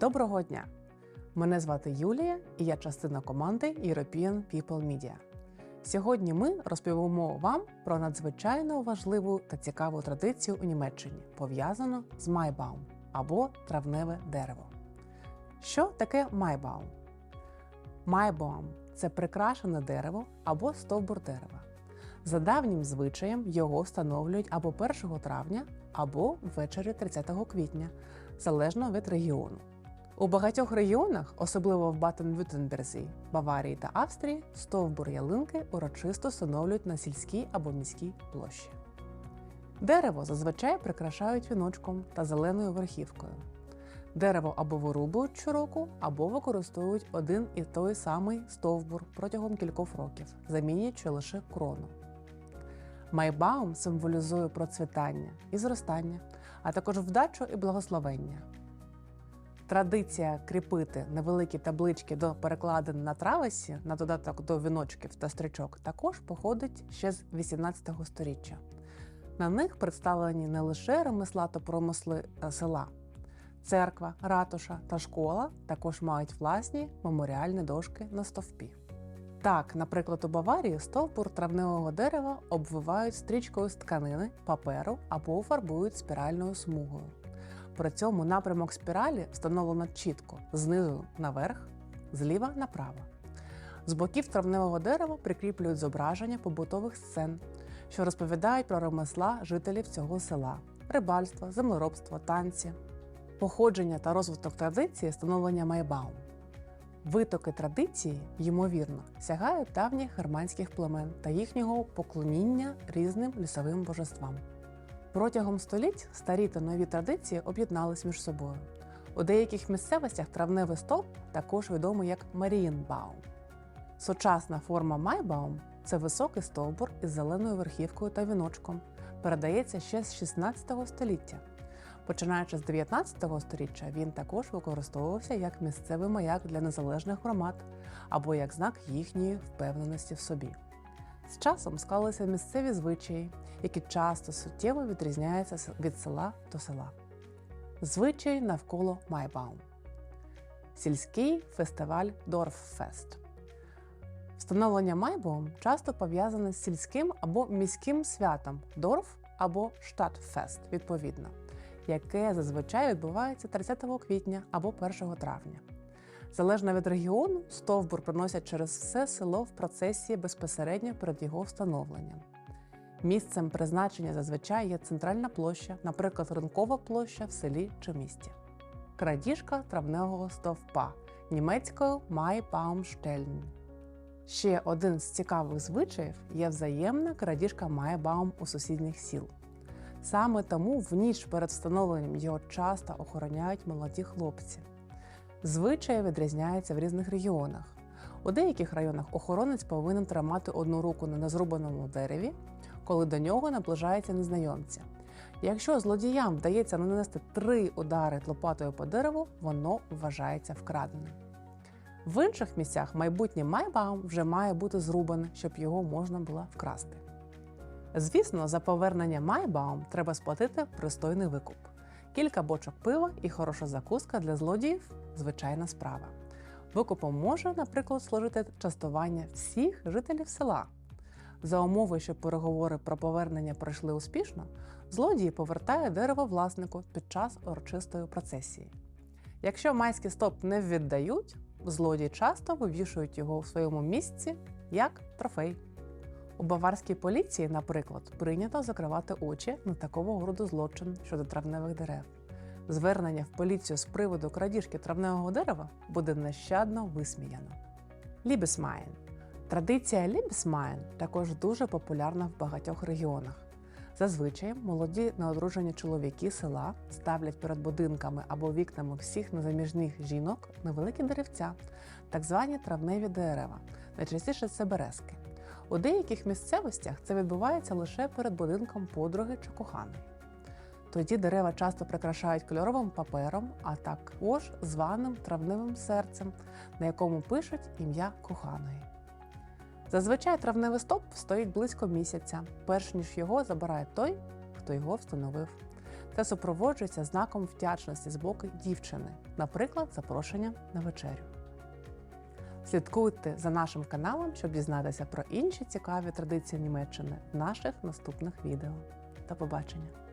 Доброго дня! Мене звати Юлія і я частина команди European People Media. Сьогодні ми розповімо вам про надзвичайно важливу та цікаву традицію у Німеччині, пов'язану з Майбаум або травневе дерево. Що таке Майбаум? Майбаум це прикрашене дерево або стовбур дерева. За давнім звичаєм його встановлюють або 1 травня, або ввечері 30 квітня, залежно від регіону. У багатьох регіонах, особливо в Батен-Вютенберзі, Баварії та Австрії, стовбур ялинки урочисто встановлюють на сільській або міській площі. Дерево зазвичай прикрашають віночком та зеленою верхівкою. Дерево або вирубують щороку, або використовують один і той самий стовбур протягом кількох років, замінюючи лише крону. Майбаум символізує процвітання і зростання, а також вдачу і благословення. Традиція кріпити невеликі таблички до перекладин на травесі на додаток до віночків та стрічок також походить ще з 18 століття. На них представлені не лише ремесла та промисли е, села. Церква, ратуша та школа також мають власні меморіальні дошки на стовпі. Так, наприклад, у Баварії стовбур травневого дерева обвивають стрічкою з тканини, паперу або фарбують спіральною смугою. При цьому напрямок спіралі встановлено чітко знизу наверх, зліва направо. З боків травневого дерева прикріплюють зображення побутових сцен, що розповідають про ремесла жителів цього села, рибальство, землеробство, танці, походження та розвиток традиції становлення майбаум. Витоки традиції, ймовірно, сягають давніх германських племен та їхнього поклоніння різним лісовим божествам. Протягом століть старі та нові традиції об'єднались між собою. У деяких місцевостях травневий стовп також відомий як Марієнбаум. Сучасна форма Майбаум це високий стовбур із зеленою верхівкою та віночком. Передається ще з 16 століття. Починаючи з 19 століття, він також використовувався як місцевий маяк для незалежних громад або як знак їхньої впевненості в собі. З часом склалися місцеві звичаї, які часто суттєво відрізняються від села до села. Звичаї навколо Майбаум. Сільський фестиваль Дорффест. Встановлення Майбаум часто пов'язане з сільським або міським святом Дорф або Штатфест, відповідно, яке зазвичай відбувається 30 квітня або 1 травня. Залежно від регіону, стовбур приносять через все село в процесі безпосередньо перед його встановленням. Місцем призначення зазвичай є центральна площа, наприклад, ринкова площа в селі чи місті. Крадіжка травневого стовпа німецькою Майбаумштельн. Ще один з цікавих звичаїв є взаємна крадіжка Майбаум у сусідніх сіл. Саме тому в ніч перед встановленням його часто охороняють молоді хлопці. Звичаї відрізняються в різних регіонах. У деяких районах охоронець повинен тримати одну руку на незрубаному дереві, коли до нього наближаються незнайомці. Якщо злодіям вдається нанести три удари лопатою по дереву, воно вважається вкраденим. В інших місцях майбутній майбаум вже має бути зрубане, щоб його можна було вкрасти. Звісно, за повернення майбаум треба сплатити пристойний викуп. Кілька бочок пива і хороша закуска для злодіїв звичайна справа. Викупом може, наприклад, служити частування всіх жителів села. За умови, що переговори про повернення пройшли успішно, злодії повертає дерево власнику під час урочистої процесії. Якщо майський стоп не віддають, злодії часто вивішують його в своєму місці як трофей. У баварській поліції, наприклад, прийнято закривати очі на такого роду злочин щодо травневих дерев. Звернення в поліцію з приводу крадіжки травневого дерева буде нещадно висміяно. Лібесмайн. Традиція Лібесмайн також дуже популярна в багатьох регіонах. Зазвичай молоді неодружені чоловіки села ставлять перед будинками або вікнами всіх незаміжних жінок невеликі деревця, так звані травневі дерева, найчастіше це березки. У деяких місцевостях це відбувається лише перед будинком подруги чи коханої. Тоді дерева часто прикрашають кольоровим папером, а також званим травневим серцем, на якому пишуть ім'я коханої. Зазвичай травневий стоп стоїть близько місяця, перш ніж його забирає той, хто його встановив. та супроводжується знаком вдячності з боку дівчини, наприклад, запрошення на вечерю. Слідкуйте за нашим каналом, щоб дізнатися про інші цікаві традиції Німеччини в наших наступних відео. До побачення!